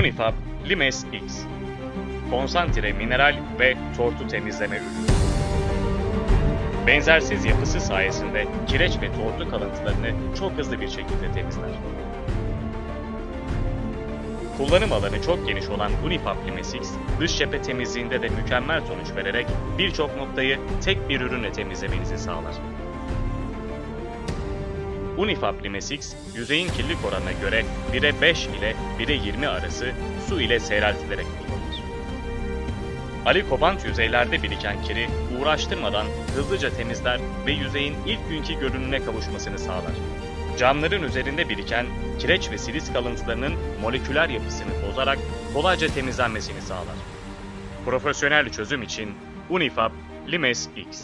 Unifab Limes X Konsantre mineral ve tortu temizleme ürünü. Benzersiz yapısı sayesinde kireç ve tortu kalıntılarını çok hızlı bir şekilde temizler. Kullanım alanı çok geniş olan Unifab Limes X, dış cephe temizliğinde de mükemmel sonuç vererek birçok noktayı tek bir ürünle temizlemenizi sağlar. Unifab Limes X, yüzeyin kirlilik oranına göre 1'e 5 ile 1'e 20 arası su ile seyreltilerek kullanılır. Ali Kobant yüzeylerde biriken kiri uğraştırmadan hızlıca temizler ve yüzeyin ilk günkü görünümüne kavuşmasını sağlar. Camların üzerinde biriken kireç ve silis kalıntılarının moleküler yapısını bozarak kolayca temizlenmesini sağlar. Profesyonel çözüm için Unifab Limes X